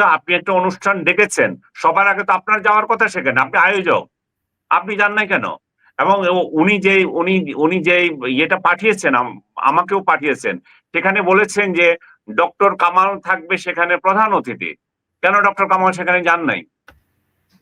মুক্তিযোদ্ধা আপনি একটা অনুষ্ঠান ডেকেছেন সবার আগে তো আপনার যাওয়ার কথা সেখানে আপনি আয়োজক আপনি যান নাই কেন? এবং উনি যে উনি উনি যে ইয়েটা পাঠিয়েছেন আমাকেও পাঠিয়েছেন সেখানে বলেছেন যে ডক্টর কামাল থাকবে সেখানে প্রধান অতিথি। কেন ডক্টর কামাল সেখানে যান নাই?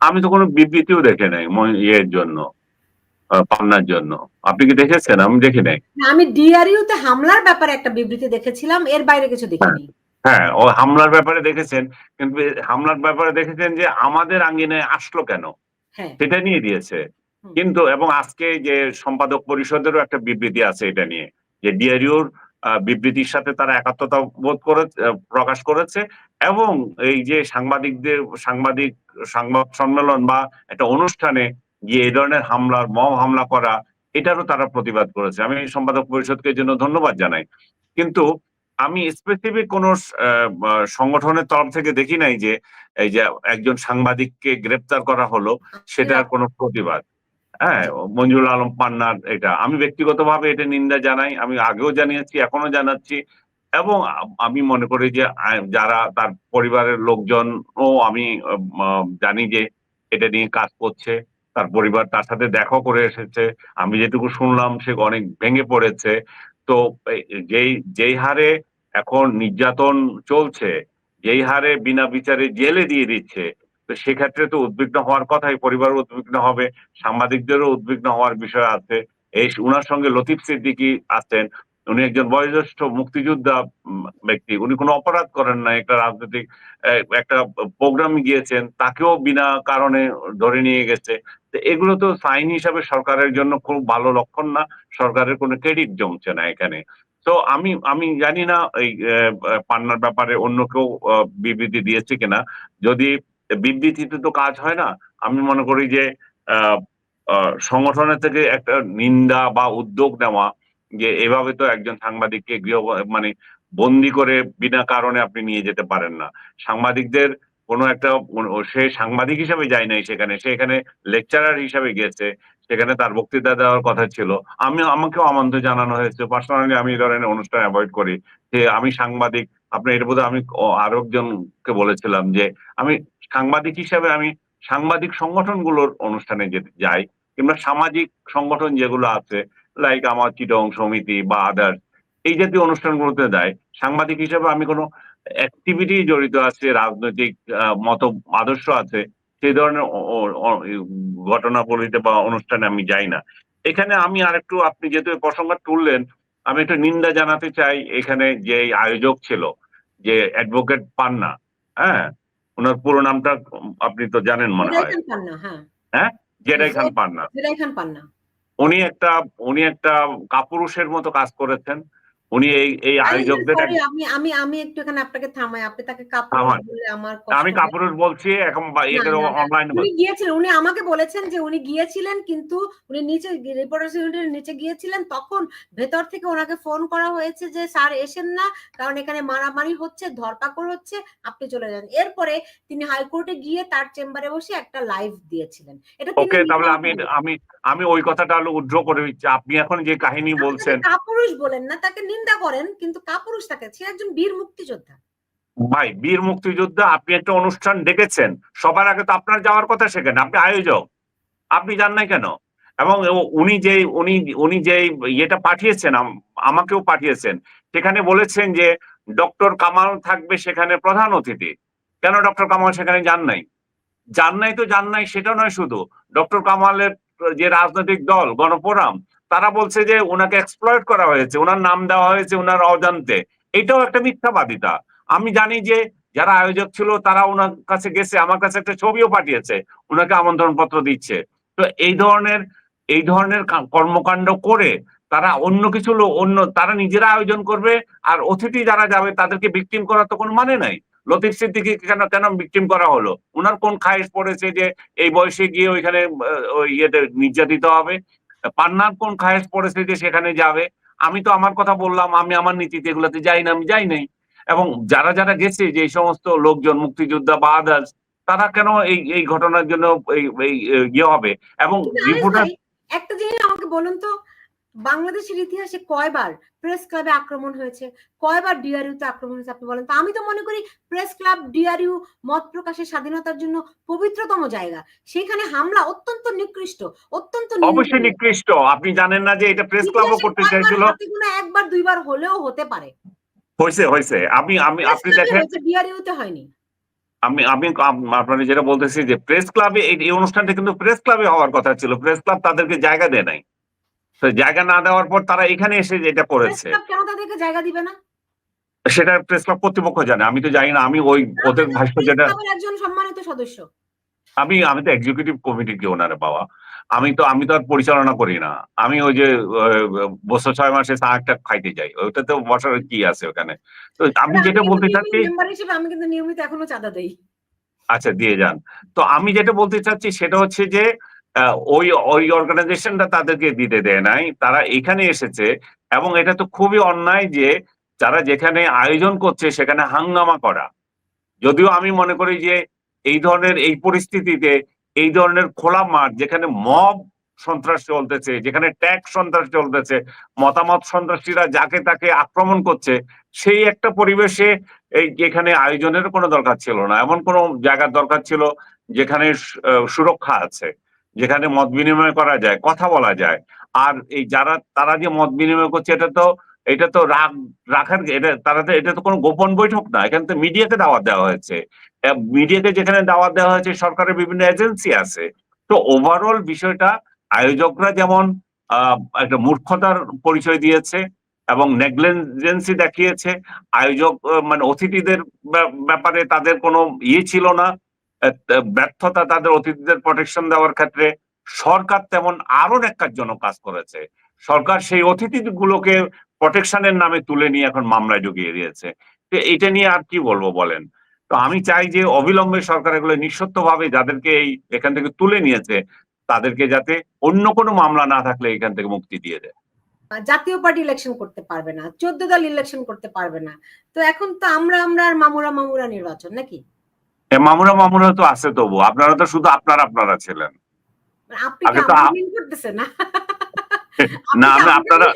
আমি তো কোনো বিবৃতিও দেখে নাই ইয়ের জন্য পান্নার জন্য। আপনি কি দেখেছেন? আমি দেখি নাই। আমি ডিআরইউ তে হামলার ব্যাপারে একটা বিবৃতি দেখেছিলাম এর বাইরে কিছু দেখিনি। হ্যাঁ ও হামলার ব্যাপারে দেখেছেন কিন্তু হামলার ব্যাপারে দেখেছেন যে আমাদের আঙ্গিনায় আসলো কেন? হ্যাঁ। সেটা নিয়ে দিয়েছে। কিন্তু এবং আজকে যে সম্পাদক পরিষদেরও একটা বিবৃতি আছে এটা নিয়ে যে ডিআরইউর বিবৃতির সাথে তারা একাত্মতা বোধ করে প্রকাশ করেছে এবং এই যে সাংবাদিকদের সাংবাদিক সংবাদ সম্মেলন বা একটা অনুষ্ঠানে গিয়ে এই ধরনের হামলার মব হামলা করা এটারও তারা প্রতিবাদ করেছে। আমি সম্পাদক পরিষদকে জন্য ধন্যবাদ জানাই। কিন্তু আমি স্পেসিফিক কোন সংগঠনের তরফ থেকে দেখি নাই যে এই যে একজন সাংবাদিককে গ্রেপ্তার করা হলো সেটার কোনো প্রতিবাদ। হ্যাঁ মঞ্জুর আলম পান্নার এটা। আমি ব্যক্তিগতভাবে এটা নিন্দা জানাই আমি আগেও জানিয়েছি এখনও জানাচ্ছি। এবং আমি মনে করি যে যারা তার পরিবারের লোকজনও আমি জানি যে এটা নিয়ে কাজ করছে তার পরিবার তার সাথে দেখা করে এসেছে। আমি যেটুকু শুনলাম সে অনেক ভেঙে পড়েছে। তো যেই যেই হারে এখন নির্যাতন চলছে, যেই হারে বিনা বিচারে জেলে দিয়ে দিচ্ছে, তো সেক্ষেত্রে তো উদ্বিগ্ন হওয়ার কথাই পরিবার উদ্বিগ্ন হবে, সাংবাদিকদেরও উদ্বিগ্ন হওয়ার বিষয় আছে। এই উনার সঙ্গে লতিফ সিদ্দিকি আছেন উনি একজন বয়োজ্যেষ্ঠ মুক্তিযোদ্ধা ব্যক্তি। উনি কোনো অপরাধ করেন না একটা রাজনৈতিক একটা প্রোগ্রাম গিয়েছেন, তাকেও বিনা কারণে ধরে নিয়ে গেছে। এগুলো তো সাইন হিসাবে সরকারের জন্য খুব ভালো লক্ষণ না, সরকারের কোনো ক্রেডিট জমছে না এখানে। তো আমি আমি জানি না এই পান্নার ব্যাপারে অন্য কেউ বিবৃতি দিয়েছে কিনা। যদি বিবৃতিতে তো কাজ হয় না, আমি মনে করি যে সংগঠনের থেকে একটা নিন্দা বা উদ্যোগ নেওয়া যে এভাবে তো একজন সাংবাদিককে গৃহ মানে বন্দি করে বিনা কারণে আপনি নিয়ে যেতে পারেন না। সাংবাদিকদের কোনো একটা, সে সাংবাদিক হিসাবে যায় নাই সেখানে, সে এখানে লেকচারার হিসাবে গেছে, সেখানে তার বক্তৃতা দেওয়ার কথা ছিল। আমি, আমাকেও আমন্ত্রণ জানানো হয়েছে। পার্সোনালি আমি এই ধরনের অনুষ্ঠান অ্যাভয়েড করি। যে আমি সাংবাদিক, আপনি এটা বোধহয় আমি আরও একজনকে বলেছিলাম যে আমি সাংবাদিক হিসাবে আমি সাংবাদিক সংগঠনগুলোর অনুষ্ঠানে যেতে যাই, কিংবা সামাজিক সংগঠন যেগুলো আছে লাইক আমার চিটং সমিতি বা আদার্স এই জাতীয় অনুষ্ঠানগুলোতে দেয়। সাংবাদিক হিসেবে আমি কোনো অ্যাক্টিভিটি জড়িত আছে রাজনৈতিক মত আদর্শ আছে সেই ধরনের অ- ঘটনাবলিতে বা অনুষ্ঠানে আমি যাই না। এখানে আমি আরেকটু আপনি যেহেতু প্রসঙ্গ তুললেন আমি একটু নিন্দা জানাতে চাই এখানে যে আয়োজক ছিল যে অ্যাডভোকেট পান্না হ্যাঁ? ওনার পুরো নামটা আপনি তো জানেন মনে হয়। হ্যাঁ। জেডাই খান পান্না। জেরাই খান পান্না। উনি একটা উনি একটা কাপুরুষের মতো কাজ করেছেন। উনি এই এই আয়োজকদের আমি আমি আমি একটু এখানে আপনাকে থামাই। আপনি তাকে বলে আমার আমি কাপুরুষ বলছি এখন এটা। অনলাইনে উনি গিয়েছিলেন উনি আমাকে বলেছেন যে উনি গিয়েছিলেন কিন্তু উনি নিচে রিপোর্টার্স ইউনিটের নিচে গিয়েছিলেন তখন ভেতর থেকে ওনাকে ফোন করা হয়েছে যে স্যার এসেন না কারণ এখানে মারামারি হচ্ছে ধরপাকড় হচ্ছে আপনি চলে যান। এরপরে তিনি হাইকোর্টে গিয়ে তার চেম্বারে বসে একটা লাইভ দিয়েছিলেন। এটা ওকে তাহলে আমি আমি আমি ওই কথাটা উদ্র করে দিচ্ছি। আপনি এখন যে কাহিনী বলছেন কাপুরুষ বলেন না তাকে নিন্দা করেন, কিন্তু কাপুরুষ তাকে। সে একজন বীর মুক্তিযোদ্ধা। ভাই, বীর মুক্তিযোদ্ধা, আপনি একটা অনুষ্ঠান ডেকেছেন। সবার আগে তো আপনার যাওয়ার কথা সেখানে আপনি আয়োজক। আপনি যান নাই কেন? এবং উনি যে উনি উনি যে ইয়েটা পাঠিয়েছেন আমাকেও পাঠিয়েছেন, সেখানে বলেছেন যে, ডক্টর কামাল থাকবে সেখানে প্রধান অতিথি। কেন ডক্টর কামাল সেখানে যান নাই? যান নাই তো যান নাই, সেটা নয় শুধু। ডক্টর কামালের যে রাজনৈতিক দল, গণফোরাম তারা বলছে যে ওনাকে এক্সপ্লয়েট করা হয়েছে, ওনার নাম দেওয়া হয়েছে, ওনার অজান্তে। এটাও একটা মিথ্যাবাদিতা। আমি জানি যে যারা আয়োজক ছিল তারা ওনার কাছে গেছে, আমার কাছে একটা ছবিও পাঠিয়েছে, ওনাকে আমন্ত্রণ পত্র দিচ্ছে। তো এই ধরনের এই ধরনের কর্মকাণ্ড করে তারা অন্য কিছু অন্য, তারা নিজেরা আয়োজন করবে, আর অতিথি যারা যাবে তাদেরকে ভিকটিম করার তো কোনো মানে নাই। লতিফ সিদ্দিকি কেন কেন ভিকটিম করা হলো? ওনার কোন খায়েশ পড়েছে যে এই বয়সে গিয়ে ওইখানে ওই ইয়েতে নির্যাতিত হবে? পান্নার কোন খায়েশ পড়েছে যে সেখানে যাবে? আমি তো আমার কথা বললাম আমি আমার নীতিতে এগুলোতে যাই না আমি যাই নাই। এবং যারা যারা গেছে যে এই সমস্ত লোকজন মুক্তিযোদ্ধা বা আদার্স তারা কেন এই এই ঘটনার জন্য এই ইয়ে হবে? এবং রিপোর্টার একটা জিনিস আমাকে বলুন তো বাংলাদেশের ইতিহাসে কয়বার প্রেস ক্লাবে আক্রমণ হয়েছে? কয়বার ডিআরইউতে আক্রমণ হয়েছে আপনি বলেন তো? আমি তো মনে করি প্রেস ক্লাব ডিআরইউ মত প্রকাশের স্বাধীনতার জন্য পবিত্রতম জায়গা। সেখানে হামলা অত্যন্ত নিকৃষ্ট অত্যন্ত অবশ্যই নিকৃষ্ট। আপনি জানেন না যে এটা প্রেস ক্লাবও করতে চাইছিল? একবার দুইবার হলেও হতে পারে। হয়েছে হয়েছে। আমি আমি আপনি দেখেন ডিআরইউতে হয়নি। আমি আমি আপনার যেটা বলতেছি যে প্রেস ক্লাবে এই এই অনুষ্ঠানটা কিন্তু প্রেস ক্লাবে হওয়ার কথা ছিল। প্রেস ক্লাব তাদেরকে জায়গা দেয় নাই। তো জায়গা না দেওয়ার পর তারা এখানে এসে যেটা করেছে কেন তাদেরকে জায়গা দিবে না? সেটা প্রেস ক্লাব কর্তৃপক্ষ জানে। আমি তো জানি না আমি ওই ওদের ভাষ্য যেটা একজন সম্মানিত সদস্য। আমি আমি তো এক্সিকিউটিভ কমিটির কি ওনারে পাওয়া আমি তো আমি তো আর পরিচালনা করি না। আমি ওই যে বছর ছয় মাসে চা একটা খাইতে যাই। ওইটা তো বসার কি আছে ওখানে? তো আমি যেটা বলতে চাচ্ছি আমি কিন্তু নিয়মিত এখনও চাঁদা দেই। আচ্ছা দিয়ে যান। তো আমি যেটা বলতে চাচ্ছি সেটা হচ্ছে যে আহ, ওই ওই অর্গানাইজেশনটা তাদেরকে দিতে দেয় নাই। তারা এখানে এসেছে এবং এটা তো খুবই অন্যায় যে যারা যেখানে আয়োজন করছে সেখানে হাঙ্গামা করা। যদিও আমি মনে করি যে এই ধরনের এই পরিস্থিতিতে এই ধরনের খোলা মাঠ যেখানে মব সন্ত্রাস চলতেছে, যেখানে ট্যাক্স সন্ত্রাস চলতেছে, মতামত সন্ত্রাসীরা যাকে তাকে আক্রমণ করছে, সেই একটা পরিবেশে এই এখানে আয়োজনের কোনো দরকার ছিল না। এমন কোনো জায়গার দরকার ছিল যেখানে সুরক্ষা আছে। যেখানে মত বিনিময় করা যায়, কথা বলা যায়। আর এই যারা, তারা যে মত বিনিময় করছে, এটা তো এটা তো রাখার, এটা, তারা তো, এটা তো কোনো গোপন বৈঠক না। এখানে তো মিডিয়াকে দাওয়াত দেওয়া হয়েছে। মিডিয়াকে যেখানে দাওয়াত দেওয়া হয়েছে, সরকারের বিভিন্ন এজেন্সি আছে। তো ওভারঅল বিষয়টা, আয়োজকরা যেমন একটা মূর্খতার পরিচয় দিয়েছে এবং নেগলিজেন্সি দেখিয়েছে, আয়োজক মানে অতিথিদের ব্যা- ব্যাপারে তাদের কোনো ইয়ে ছিল না। ব্যর্থতা তাদের অতিথিদের প্রোটেকশন দেওয়ার ক্ষেত্রে সরকার তেমন আরও ন্যাক্কারজনক কাজ করেছে। সরকার সেই অতিথিগুলোকে প্রোটেকশনের নামে তুলে নিয়ে এখন মামলায় ঢুকিয়ে দিয়েছে। তো এটা নিয়ে আর কি বলব বলেন? তো আমি চাই যে অবিলম্বে সরকার এগুলো নিঃসত্ব ভাবে যাদেরকে এই এখান থেকে তুলে নিয়েছে, তাদেরকে যাতে অন্য কোনো মামলা না থাকলে এখান থেকে মুক্তি দিয়ে দেয়। জাতীয় পার্টি ইলেকশন করতে পারবে না, চোদ্দ দল ইলেকশন করতে পারবে না। তো এখন তো আমরা আমরা আর মামুরা মামুরা নির্বাচন, নাকি? মামুরা মামুরা তো আছে তবু। আপনারা তো শুধু আপনারা আপনারা ছিলেন। মানে না? আমি আপনারা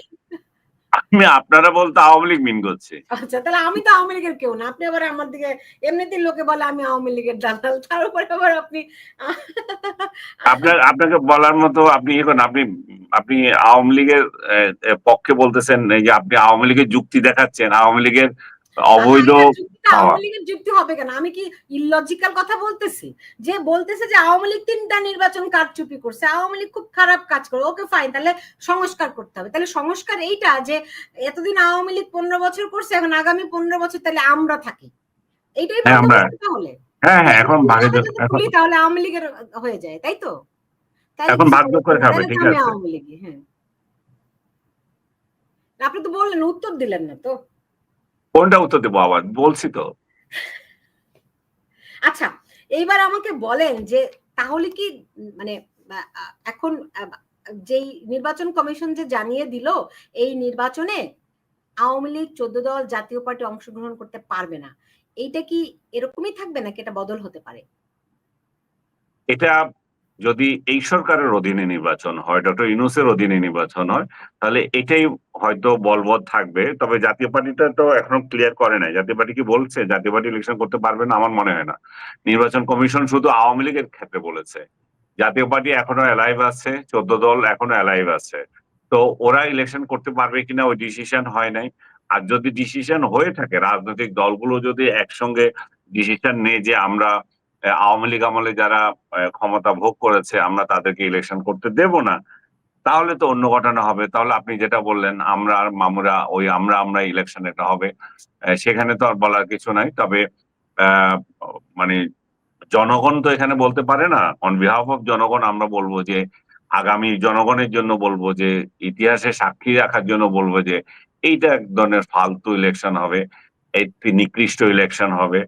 আমি আপনারা বলতে আওয়ামী লীগ মিন করছি। আচ্ছা তাহলে আমি তো আওয়ামী লীগের কেউ না। আপনি আবার আমার দিকে এমনিতেই লোকে বলে আমি আওয়ামী লীগের দালাল। তার উপরে আবার আপনি আপনার আপনাকে বলার মতো আপনি এখন আপনি আপনি আওয়ামী লীগের পক্ষে বলতেছেন যে আপনি আওয়ামী লীগের যুক্তি দেখাচ্ছেন। আওয়ামী লীগের অবৈধ। আওয়ামী লীগের যুক্তি হবে কেন? আমি কি ইললজিক্যাল কথা বলতেছি? যে বলতেছে যে আওয়ামী লীগ তিনটা নির্বাচন কারচুপি করছে আওয়ামী লীগ খুব খারাপ কাজ করে ওকে ফাইন তাহলে সংস্কার করতে হবে। তাহলে সংস্কার এইটা যে এতদিন আওয়ামী লীগ পনেরো বছর করছে এখন আগামী পনেরো বছর তাহলে আমরা থাকি। এইটাই হ্যাঁ, তাহলে। হ্যাঁ হ্যাঁ এখন তাহলে আওয়ামী লীগের হয়ে যায় তাই তো? তাই এখন ভাগ করে খাবে, ঠিক আছে। আওয়ামী লীগই, হ্যাঁ। আপনি তো বললেন উত্তর দিলেন না তো। কোনটা উত্তর দেবো আবার? বলছি তো। আচ্ছা এইবার আমাকে বলেন যে তাহলে কি মানে এখন যেই নির্বাচন কমিশন যে জানিয়ে দিল এই নির্বাচনে আওয়ামী লীগ চোদ্দ দল জাতীয় পার্টি অংশগ্রহণ করতে পারবে না। এইটা কি এরকমই থাকবে নাকি এটা বদল হতে পারে? এটা যদি এই সরকারের অধীনে নির্বাচন হয়, ডক্টর ইউনুসের অধীনে নির্বাচন হয়, তাহলে এটাই হয়তো বলবৎ থাকবে। তবে জাতীয় পার্টিটা তো এখনও ক্লিয়ার করে নাই। জাতীয় পার্টি কি বলছে? জাতীয় পার্টি ইলেকশন করতে পারবে না, আমার মনে হয় না। নির্বাচন কমিশন শুধু আওয়ামী লীগের ক্ষেত্রে বলেছে। জাতীয় পার্টি এখনও অ্যালাইভ আছে, চোদ্দ দল এখনও অ্যালাইভ আছে। তো ওরা ইলেকশন করতে পারবে কিনা ওই ডিসিশন হয় নাই। আর যদি ডিসিশন হয়ে থাকে, রাজনৈতিক দলগুলো যদি একসঙ্গে ডিসিশন নেয় যে আমরা আওয়ামী লীগ আমলে যারা ক্ষমতা ভোগ করেছে, আমরা তাদেরকে ইলেকশন করতে দেব না। তাহলে তো অন্য ঘটনা হবে। তাহলে আপনি যেটা বললেন, আমরা মামুরা, ওই আমরা আমরা ইলেকশন এটা হবে। সেখানে তো আর বলার কিছু নাই। তবে মানে জনগণ তো এখানে বলতে পারে না। অন বিহাফ অফ জনগণ আমরা বলব যে, আগামী জনগণের জন্য বলব যে, ইতিহাসে সাক্ষী রাখার জন্য বলব যে, এইটা এক ধরনের ফালতু ইলেকশন হবে। একটি নিকৃষ্ট ইলেকশন হবে।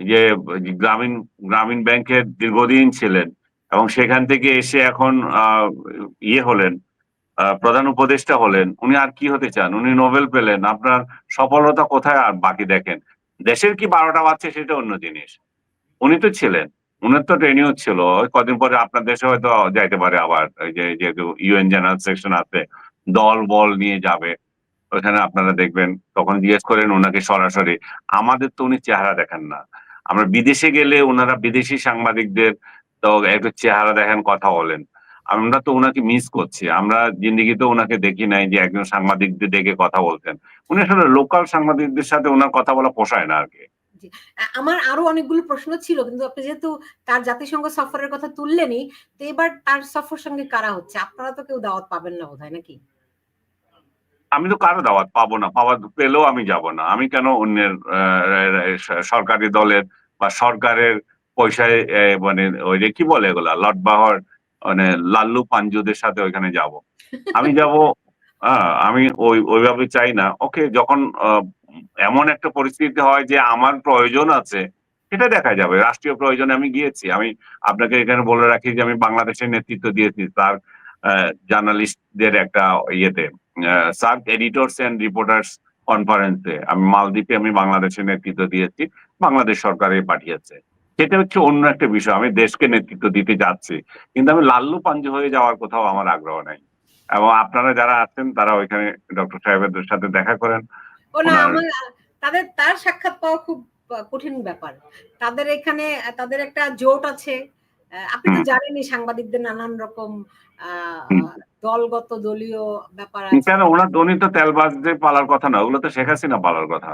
যে গ্রামীণ গ্রামীণ ব্যাংকের দীর্ঘদিন ছিলেন এবং সেখান থেকে এসে এখন ইয়ে হলেন প্রধান উপদেষ্টা হলেন। উনি আর কি হতে চান? উনি নোবেল পেলেন। আপনার সফলতা কোথায় আর বাকি দেখেন? দেশের কি বারোটা বাজছে সেটা অন্য জিনিস। উনি তো ছিলেন। উনার তো ট্রেনিও ছিল। কদিন পরে আপনার দেশে হয়তো যাইতে পারে আবার। যেহেতু ইউএন জেনারেল সেকশন আছে, দল বল নিয়ে যাবে। ওখানে আপনারা দেখবেন, তখন জিজ্ঞেস করেন ওনাকে সরাসরি। আমাদের তো উনি চেহারা দেখেন না। আমরা বিদেশে গেলে ওনারা বিদেশি সাংবাদিকদের তো একটু চেহারা দেখেন, কথা বলেন। আমরা তো ওনাকে মিস করছি। আমরা জিন্দিগিতে ওনাকে দেখি নাই যে একজন সাংবাদিকদের ডেকে কথা বলতেন। উনি আসলে লোকাল সাংবাদিকদের সাথে ওনার কথা বলা পোষায় না আর কি। আমার আরও অনেকগুলো প্রশ্ন ছিল, কিন্তু আপনি যেহেতু তার জাতিসংঘ সফরের কথা তুললেনই, তো এবার তার সফর সঙ্গে কারা হচ্ছে? আপনারা তো কেউ দাওয়াত পাবেন না বোধহয়, নাকি? আমি তো কারও দাওয়াত পাবো না, পাওয়া পেলেও আমি যাব না। আমি কেন অন্যের সরকারি দলের বা সরকারের পয়সায় মানে ওই যে কি বলে এগুলা, লটবাহর মানে লাল্লু পাঞ্জুদের সাথে ওইখানে যাব। আমি যাব আমি ওই, ওইভাবে চাই না। ওকে, যখন এমন একটা পরিস্থিতি হয় যে আমার প্রয়োজন আছে, সেটা দেখা যাবে। রাষ্ট্রীয় প্রয়োজনে আমি গিয়েছি। আমি আপনাকে এখানে বলে রাখি যে আমি বাংলাদেশের নেতৃত্ব দিয়েছি, তার জার্নালিস্টদের একটা ইয়েতে। সার্ক এডিটর্স অ্যান্ড রিপোর্টার্স কনফারেন্সে আমি মালদ্বীপে আমি বাংলাদেশের নেতৃত্ব দিয়েছি বাংলাদেশ সরকারে পাঠিয়েছে। সেটা হচ্ছে অন্য একটা বিষয় আমি দেশকে নেতৃত্ব দিতে যাচ্ছি কিন্তু আমি লাল্লু পাঞ্জু হয়ে যাওয়ার কোথাও আমার আগ্রহ নাই। এবং আপনারা যারা আছেন তারা ওইখানে ডক্টর সাহেবের সাথে দেখা করেন। তাদের তার সাক্ষাৎ পাওয়া খুব কঠিন ব্যাপার। তাদের এখানে তাদের একটা জোট আছে আপনি তো জানেনই সাংবাদিকদের নানান রকম আহ, দলগত দলীয় ব্যাপার আছে। ওনার উনি তো তেলবাজদের পালার কথা না ওগুলো তো শেখ হাসিনা পালার কথা।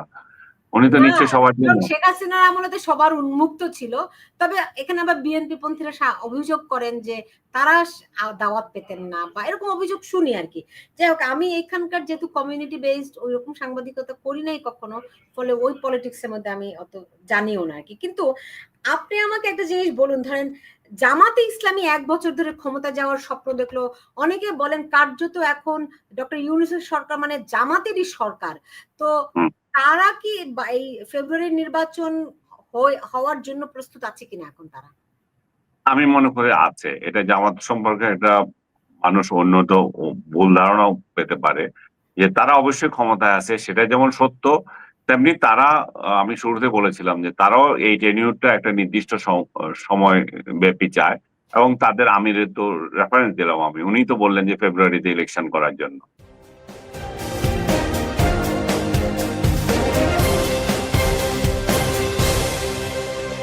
উনি তো নিচ্ছে সবার জন্য। শেখ হাসিনার আমলে তো সবার উন্মুক্ত ছিল। তবে এখানে আবার বিএনপি পন্থীরা অভিযোগ করেন যে তারা দাওয়াত পেতেন না বা এরকম অভিযোগ শুনি আর কি। যাই হোক আমি এখানকার যেহেতু কমিউনিটি বেসড ওই রকম সাংবাদিকতা করি নাই কখনো ফলে ওই পলিটিক্স এর মধ্যে আমি অত জানিও না আর কি। কিন্তু আপনি আমাকে একটা জিনিস বলুন ধরেন জামাতে ইসলামী এক বছর ধরে ক্ষমতা যাওয়ার স্বপ্ন দেখল অনেকে বলেন কার্যত এখন ডক্টর ইউনুসের সরকার মানে জামাতেরই সরকার। তো। তারা কি এই ফেব্রুয়ারির নির্বাচন হওয়ার জন্য প্রস্তুত আছে কিনা এখন তারা? আমি মনে করি আছে। এটা জামাত সম্পর্কে একটা মানুষ ও ভুল ধারণাও পেতে পারে যে তারা অবশ্যই ক্ষমতায় আছে সেটা যেমন সত্য, তেমনি তারা, আমি শুরুতে বলেছিলাম যে তারাও এই টেনিউরটা একটা নির্দিষ্ট সময় ব্যাপী চায় এবং তাদের আমিরের তো রেফারেন্স দিলাম আমি। উনি তো বললেন যে ফেব্রুয়ারিতে ইলেকশন করার জন্য।